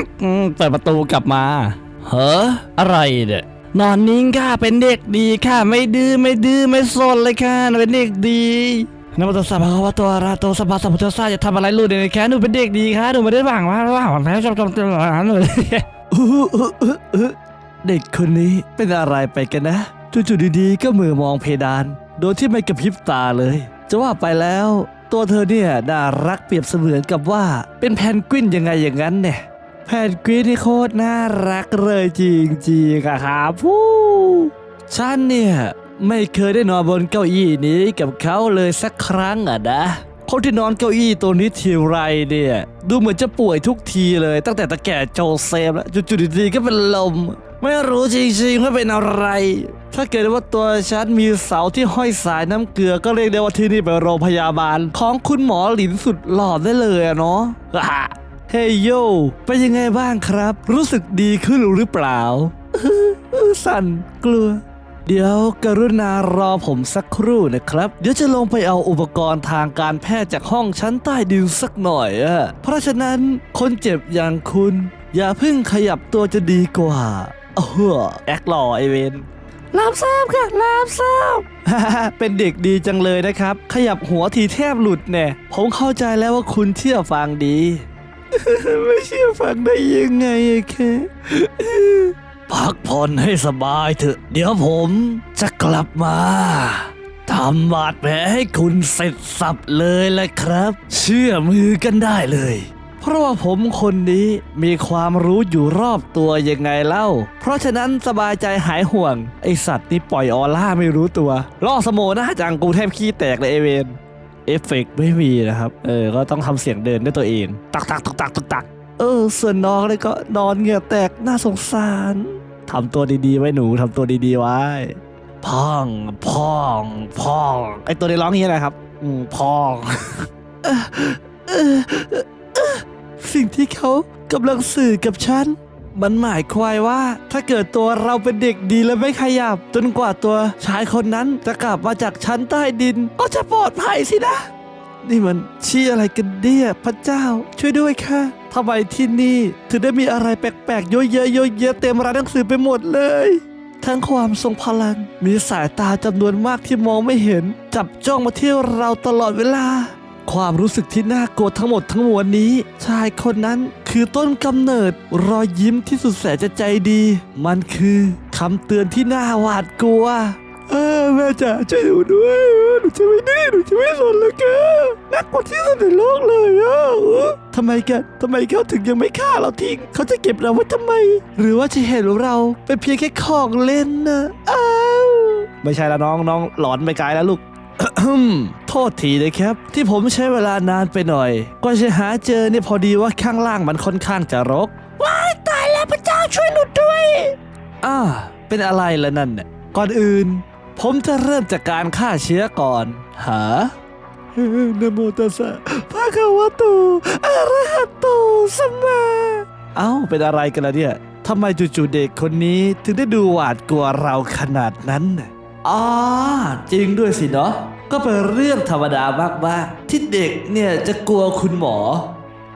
บอืมเปิดประตูกลับมา เฮ้ออะไรเนี่ยนอนนิ่งค่ะเป็นเด็กดีค่ะ ไม่ดื้อไม่ดื้อไม่ซนเลยค่ะเป็นเด็กดีนะมันตัวสัพพะวะตัวราตสัพพะสัพพุทธศาจะทำอะไรลูกเด็กแค่หนูเป็นเด็กดีค่ะหนูไม่ได้หวังว่าว่าหวังแล้วชอบชอบชอบหนูเด็กคนนี้เป็นอะไรไปกันนะจู่ๆดีๆก็มือมองเพดาน โดยที่ไม่กระพริบตาเลย จะว่าไปแล้ว ตัวเธอเนี่ยน่ารักเปรียบเสมือนกับว่า เป็นแพนกวินยังไงอย่างนั้นเนี่ย แพนกวินที่โคตรน่ารักเลยจริงๆอะครับผู้ฉันเนี่ยไม่เคยได้นอนบนเก้าอี้นี้กับเขาเลยสักครั้งอะนะ คนที่นอนเก้าอี้ตัวนี้ทีไรเนี่ย ดูเหมือนจะป่วยทุกทีเลย ตั้งแต่ตะแก่โจเซฟแล้วจู่ๆดีๆก็เป็นลม ไม่รู้จริงๆว่าเป็นอะไร ถ้าเกิดว่าตัวฉันมีเสาที่ห้อยสายน้ำเกลือก็เรียกได้ว่าที่นี่เป็นโรงพยาบาล ของคุณหมอหลินสุดหล่อได้เลยอะเนาะ เฮ้ยโย เป็นยังไงบ้างครับ รู้สึกดีขึ้นหรือเปล่า สั่นกลัว เดี๋ยวกรุณารอผมสักครู่นะครับ เดี๋ยวจะลงไปเอาอุปกรณ์ทางการแพทย์จากห้องชั้นใต้ดินสักหน่อยอะเพราะฉะนั้นคนเจ็บอย่างคุณ อย่าเพิ่งขยับตัวจะดีกว่าเออแอคหล่อไอเวนรับทราบค่ะรับทราบ เป็นเด็กดีจังเลยนะครับ ขยับหัวทีแทบหลุดแน่ผมเข้าใจแล้วว่าคุณเชื่อฟังดี ไม่เชื่อฟังได้ยังไงอะแค่พักผ่อนให้สบายเถอะ เดี๋ยวผมจะกลับมาทำบาดแผลให้คุณเสร็จสับเลยแหละครับ เชื่อมือกันได้เลย เพราะว่าผมคนนี้มีความรู้อยู่รอบตัวยังไงเล่า เพราะฉะนั้นสบายใจหายห่วง ไอสัตว์นี่ปล่อยออร่าไม่รู้ตัวล่อสโมนะจังกูแทบขี้แตกเลยเอเวน เอฟเฟกต์ไม่มีนะครับ เออ ก็ต้องทำเสียงเดินด้วยตัวเอง ตักตักตักตักตักตักเออ ส่วนน้องเลยก็นอนเหงื่อแตกน่าสงสารทำตัวดีๆไว้หนูทำตัวดีๆไว้ พ่อง พ่อง พ่อง ไอตัวนี้ร้องอย่างนี้แหละครับ อืมพ่องเออเออเออสิ่งที่เขากำลังสื่อกับฉัน มันหมายความว่า ถ้าเกิดตัวเราเป็นเด็กดีและไม่ขยับ จนกว่าตัวชายคนนั้นจะกลับมาจากชั้นใต้ดิน ก็จะปลอดภัยสินะ นี่มันชี้อะไรกันเนี่ยพระเจ้า ช่วยด้วยค่ะทำไมที่นี่ถึงได้มีอะไรแปลกๆเยอะแยะเยอะแยะเต็มร้านหนังสือไปหมดเลย ทั้งความทรงพลัง มีสายตาจำนวนมากที่มองไม่เห็น จับจ้องมาที่เราตลอดเวลา ความรู้สึกที่น่ากลัวทั้งหมดทั้งมวลนี้ ชายคนนั้นคือต้นกำเนิดรอยยิ้มที่สุดแสนจะใจดี มันคือคำเตือนที่น่าหวาดกลัวเออแม่จ๋าช่วยหนูด้วยหนูจะไม่ดื้อหนูจะไม่สนแล้วแกน่ากลัวที่สุดในโลกเลยอะเออทำไมกันทำไมเขาถึงยังไม่ฆ่าเราทิ้งเขาจะเก็บเราไว้ทำไม หรือว่าจะเห็นเราเป็นเพียงแค่ของเล่นนะอ้าวไม่ใช่ละน้องน้องหลอนไปไกลแล้วลูก โทษทีนะครับ ที่ผมใช้เวลานานไปหน่อยกว่าจะหาเจอเนี่ยพอดีว่าข้างล่างมันค่อนข้างจะรก ว้ายตายแล้วพระเจ้าช่วยหนูด้วย อ่า เป็นอะไรละนั่นเนี่ยก่อนอื่น ผมจะเริ่มจากการฆ่าเชื้อก่อน หานะโมตัสสะพระคาวะโตอะระหะโตสัมมาเอ้า เป็นอะไรกันล่ะเนี่ยทำไมจู่ๆเด็กคนนี้ถึงได้ดูหวาดกลัวเราขนาดนั้นน่ะ อ๋อจริงด้วยสิเนาะก็เป็นเรื่องธรรมดามากๆที่เด็กเนี่ยจะกลัวคุณหมอ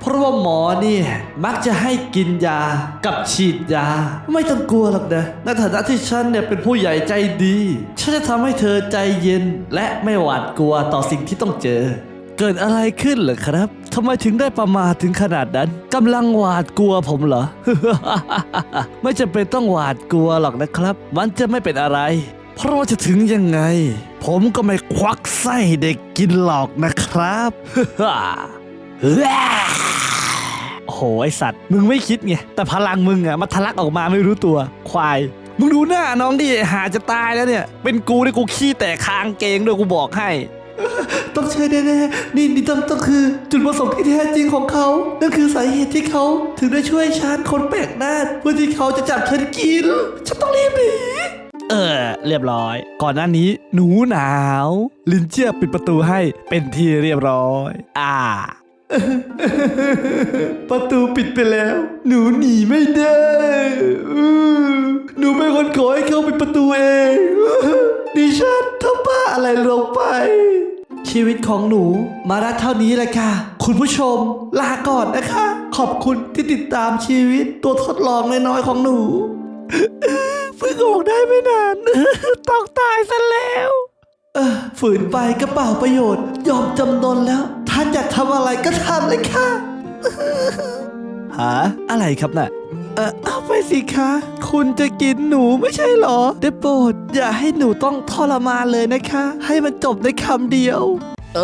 เพราะว่าหมอเนี่ยมักจะให้กินยากับฉีดยา ไม่ต้องกลัวหรอกนะในฐานะที่ฉันเนี่ยเป็นผู้ใหญ่ใจดีฉันจะทำให้เธอใจเย็นและไม่หวาดกลัวต่อสิ่งที่ต้องเจอ เกิดอะไรขึ้นเหรอครับทำไมถึงได้ประมาทถึงขนาดนั้นกำลังหวาดกลัวผมเหรอ ไม่จำเป็นต้องหวาดกลัวหรอกนะครับ มันจะไม่เป็นอะไร เพราะว่าจะถึงยังไง ผมก็ไม่ควักไส้เด็กกินหรอกนะครับโอ้โหไอสัตว์ มึงไม่คิดไง แต่พลังมึงอะมันทะลักออกมาไม่รู้ตัว ควาย มึงดูหน้าน้องดิหาจะตายแล้วเนี่ย เป็นกูนี่กูขี้แตกคางเกงด้วยกูบอกให้ ต้องใช่แน่ๆนี่นี่ต้องต้องคือจุดประสงค์ที่แท้จริงของเขา นั่นคือสาเหตุที่เขาถึงได้ช่วยฉันคนแปลกหน้าเพื่อที่เขาจะจับฉันกิน ฉันต้องรีบหนี เออ เรียบร้อย ก่อนหน้านี้หนูหนาว ลินเจียปิดประตูให้เป็นที่เรียบร้อย อ่า ประตูปิดไปแล้ว หนูหนีไม่ได้อื้อหนูเป็นคนขอให้เขาปิดประตูเองดิฉันทำบ้าอะไรลงไป ชีวิตของหนูมาได้เท่านี้แหละค่ะ คุณผู้ชมลาก่อนนะคะ ขอบคุณที่ติดตามชีวิตตัวทดลองน้อยๆของหนู เพิ่งออกได้ไม่นานต้องตายซะแล้วเออฝืนไปก็เปล่าประโยชน์ ยอมจำนนแล้ว ท่านอยากทำอะไรก็ทำเลยค่ะหาอะไรครับน่ะเออเอาไปสิคะ คุณจะกินหนูไม่ใช่เหรอ ได้โปรดอย่าให้หนูต้องทรมานเลยนะคะ ให้มันจบในคำเดียว เอ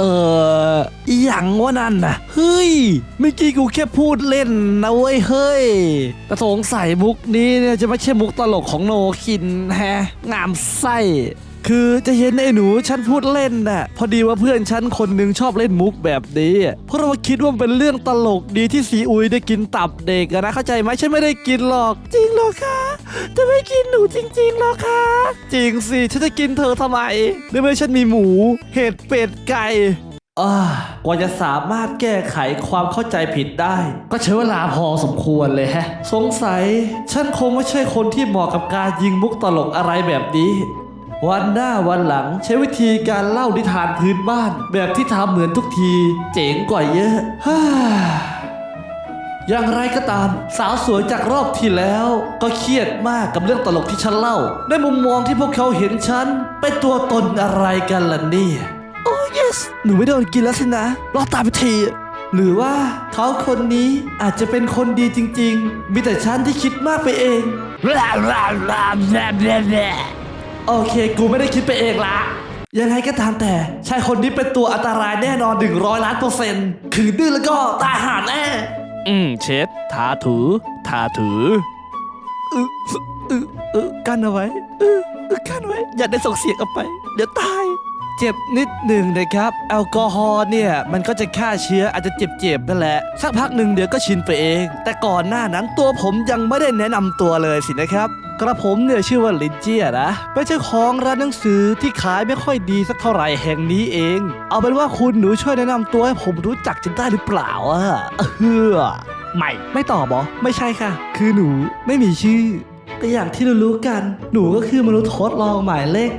ออหย่างว่านั่นน่ะ เฮ้ยเมื่อกี้กูแค่พูดเล่นนะเว้ยเฮ้ยแต่สงสัยมุกนี้เนี่ยจะไม่ใช่มุกตลกของโนคินแฮะงามไส้ คือจะเห็นไอ้หนูฉันพูดเล่นน่ะพอดีว่าเพื่อนฉันคนหนึ่งชอบเล่นมุกแบบนี้เพราะเราคิดว่าเป็นเรื่องตลกดีที่สีอุยได้กินตับเด็กอะนะเข้าใจไหมฉันไม่ได้กินหรอกจริงหรอคะจะไม่กินหนูจริงๆหรอคะจริงสิฉันจะกินเธอทำไมในเมื่อฉันมีหมู เห็ดเป็ดไก่กว่าจะสามารถแก้ไขความเข้าใจผิดได้ ก็ใช้เวลาพอสมควรเลยแฮะ สงสัย ฉันคงไม่ใช่คนที่เหมาะกับการยิงมุกตลกอะไรแบบนี้ วันหน้าวันหลังใช้วิธีการเล่านิทานพื้นบ้าน แบบที่ทำเหมือนทุกที เจ๋งกว่าเยอะฮ่าอย่างไรก็ตาม สาวสวยจากรอบที่แล้ว ก็เครียดมากกับเรื่องตลกที่ฉันเล่า ในมุมมองที่พวกเขาเห็นฉัน เป็นตัวตนอะไรกันล่ะเนี่ยโอ้ yes หนูไม่โดนกินแล้วสินะ รอตายไปที หรือว่าเขาคนนี้อาจจะเป็นคนดีจริง ๆ มีแต่ฉันที่คิดมากไปเอง โอเค กูไม่ได้คิดไปเองละ ยังไงก็ตามแต่ชายคนนี้เป็นตัวอันตรายแน่นอน 100 ล้านเปอร์เซ็นต์ขืนดื้อแล้วก็ตายหาแน่ อืม เช็ดทาถู ทาถูเออเออเออกันเอาไว้เออเออกันไว้ อย่าได้ส่งเสียงออกไป เดี๋ยวตาย เจ็บนิดหนึ่งนะครับ แอลกอฮอล์เนี่ย มันก็จะฆ่าเชื้ออาจจะเจ็บๆนั่นแหละสักพักหนึ่งเดี๋ยวก็ชินไปเอง แต่ก่อนหน้านั้นตัวผมยังไม่ได้แนะนำตัวเลยสินะครับ กระผมเนี่ยชื่อว่าลินเจียนะเป็นเจ้าของร้านหนังสือที่ขายไม่ค่อยดีสักเท่าไหร่แห่งนี้เอง เอาเป็นว่าคุณหนูช่วยแนะนำตัวให้ผมรู้จักจะได้หรือเปล่าอะเออไม่ไม่ตอบบอไม่ใช่ค่ะ คือหนูไม่มีชื่อ แต่อย่างที่เรารู้กัน หนูก็คือมนุษย์ทดลองหมายเลข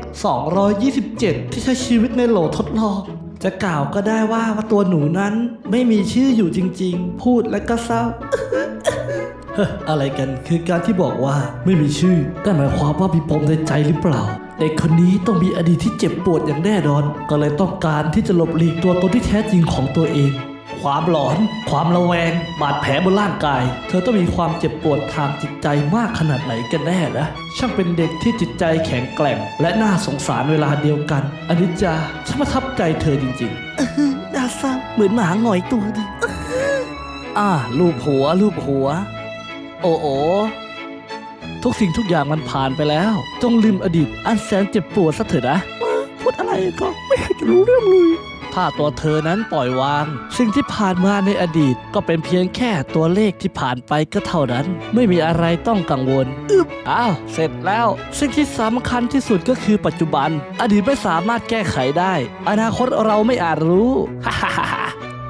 227 ที่ใช้ชีวิตในโหลทดลองจะกล่าวก็ได้ว่าว่าตัวหนูนั้นไม่มีชื่ออยู่จริง ๆ พูดแล้วก็เศร้า ออะไรกันคือการที่บอกว่าไม่มีชื่อนั่นหมายความว่ามีปมในใจหรือเปล่าเด็กคนนี้ต้องมีอดีตที่เจ็บปวดอย่างแน่นอน ก็เลยต้องการที่จะหลบหลีกตัวตนที่แท้จริงของตัวเอง ความหลอน ความระแวง บาดแผลบนร่างกาย เธอต้องมีความเจ็บปวดทางจิตใจมากขนาดไหนกันแน่นะช่างเป็นเด็กที่จิตใจแข็งแกร่ง และน่าสงสารเวลาเดียวกันอนิจจาฉันประทับใจเธอจริงๆน่าเศร้าเหมือนหมาหงอยตัวนึงอ่าลูบหัวลูบหัว โอ้โอทุกสิ่งทุกอย่างมันผ่านไปแล้ว จงลืมอดีตอันแสนเจ็บปวดซะเถอะนะ พูดอะไรก็ไม่อยากจะรู้เรื่องเลยถ้าตัวเธอนั้นปล่อยวาง สิ่งที่ผ่านมาในอดีตก็เป็นเพียงแค่ตัวเลขที่ผ่านไปก็เท่านั้น ไม่มีอะไรต้องกังวลอึบอ้าว เสร็จแล้ว สิ่งที่สำคัญที่สุดก็คือปัจจุบัน อดีตไม่สามารถแก้ไขได้ อนาคตเราไม่อาจรู้ฮ่าฮ่าฮ่า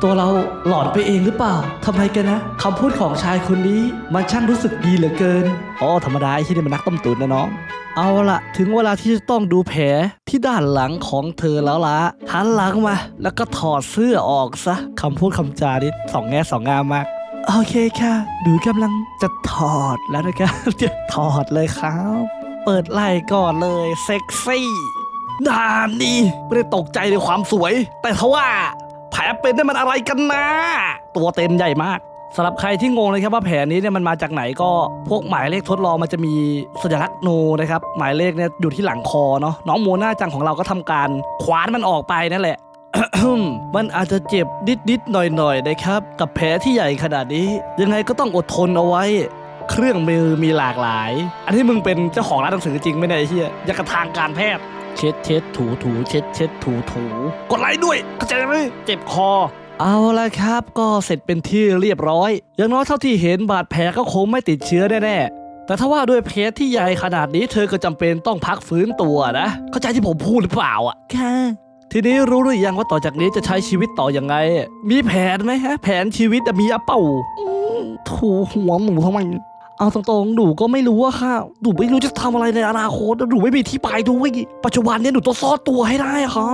ตัวเราหลอนไปเองหรือเปล่าทำไมกันนะคำพูดของชายคนนี้มันช่างรู้สึกดีเหลือเกินอ๋อธรรมดาไอ้ที่นี่มันนักต้มตุ๋นนะน้อง เอาละถึงเวลาที่จะต้องดูแผลที่ด้านหลังของเธอแล้วละหันหลังมา แล้วก็ถอดเสื้อออกซะคำพูดคำจานี่สองแง่สองงามมาก โอเคค่ะหนูกำลังจะถอดแล้วนะครับจะถอดเลยครับ เปิดไล่ก่อนเลยเซ็กซี่นานนี่ไม่ได้ตกใจในความสวย แต่ทว่า แผลเป็นนี่มันอะไรกันนะ ตัวเต็มใหญ่มากสำหรับใครที่งงเลยครับว่าแผลนี้เนี่ยมันมาจากไหนก็พวกหมายเลขทดลองมันจะมีสัญลักษณ์โนนะครับหมายเลขเนี่ยอยู่ที่หลังคอเนาะน้องโมนาจังของเราก็ทำการคว้านมันออกไปนั่นแหละ มันอาจจะเจ็บนิดๆหน่อยๆนะครับ กับแผลที่ใหญ่ขนาดนี้ ยังไงก็ต้องอดทนเอาไว้ เครื่องมือมีหลากหลาย อันที่มึงเป็นเจ้าของร้านหนังสือจริงไหมเนี่ยไอ้เฮียยากกระทางการแพทย์ เช็ดเช็ดถูถูเช็ดเช็ดถูถูกดไลค์ด้วยเข้าใจไหมเจ็บคอ เอาละครับ ก็เสร็จเป็นที่เรียบร้อย อย่างน้อยเท่าที่เห็นบาดแผลก็คงไม่ติดเชื้อแน่ๆแต่ถ้าว่าด้วยเพจที่ใหญ่ขนาดนี้เธอก็จำเป็นต้องพักฟื้นตัวนะ เข้าใจที่ผมพูดหรือเปล่าอะค่ะทีนี้รู้หรือยังว่าต่อจากนี้จะใช้ชีวิตต่ออยังไง มีแผนไหมฮะ แผนชีวิตอะมีอะเป้าอืมถูหัวหนูทำไม เอาตรงๆ หนูก็ไม่รู้อะค่ะหนูไม่รู้จะทำอะไรในอนาคตหนูไม่มีที่ไปด้วยปัจจุบันนี่ยหนูต้องซ่อนตัวให้ได้อะค่ะ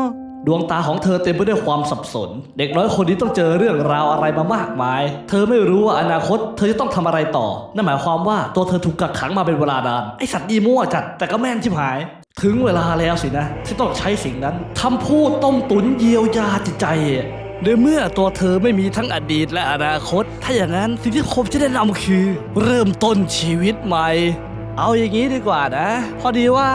ดวงตาของเธอเต็มไปด้วยความสับสน เด็กน้อยคนนี้ต้องเจอเรื่องราวอะไรมามากมาย เธอไม่รู้ว่าอนาคต เธอจะต้องทำอะไรต่อ นั่นหมายความว่าตัวเธอถูกกักขังมาเป็นเวลานาน ไอสัตว์ดีมั่วจัดแต่ก็แม่นชิบหาย ถึงเวลาแล้วสินะ ที่ต้องใช้สิ่งนั้นทำพูดต้มตุนเยียวยาจิตใจ ในเมื่อตัวเธอไม่มีทั้งอดีตและอนาคต ถ้าอย่างนั้นสิ่งที่ผมจะแนะนำคือ เริ่มต้นชีวิตใหม่ เอาอย่างนี้ดีกว่านะ พอดีว่า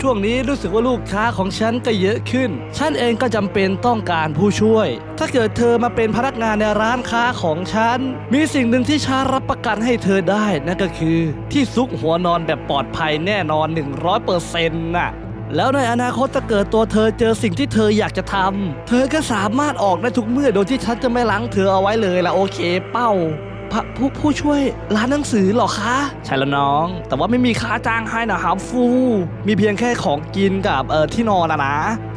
ช่วงนี้รู้สึกว่าลูกค้าของฉันก็เยอะขึ้น ฉันเองก็จำเป็นต้องการผู้ช่วย ถ้าเกิดเธอมาเป็นพนักงานในร้านค้าของฉัน มีสิ่งหนึ่งที่ฉันรับประกันให้เธอได้นั่นก็คือ ที่ซุกหัวนอนแบบปลอดภัยแน่นอน 100%น่ะ แล้วในอนาคตถ้าเกิดตัวเธอเจอสิ่งที่เธออยากจะทำเธอก็สามารถออกได้ทุกเมื่อโดยที่ฉันจะไม่ล้างเธอเอาไว้เลยละโอเคเป้าพระผู้ผู้ช่วยร้านหนังสือเหรอคะ ใช่แล้วน้อง แต่ว่าไม่มีค่าจ้างให้นะครับฟู มีเพียงแค่ของกินกับเออที่นอนนะนะ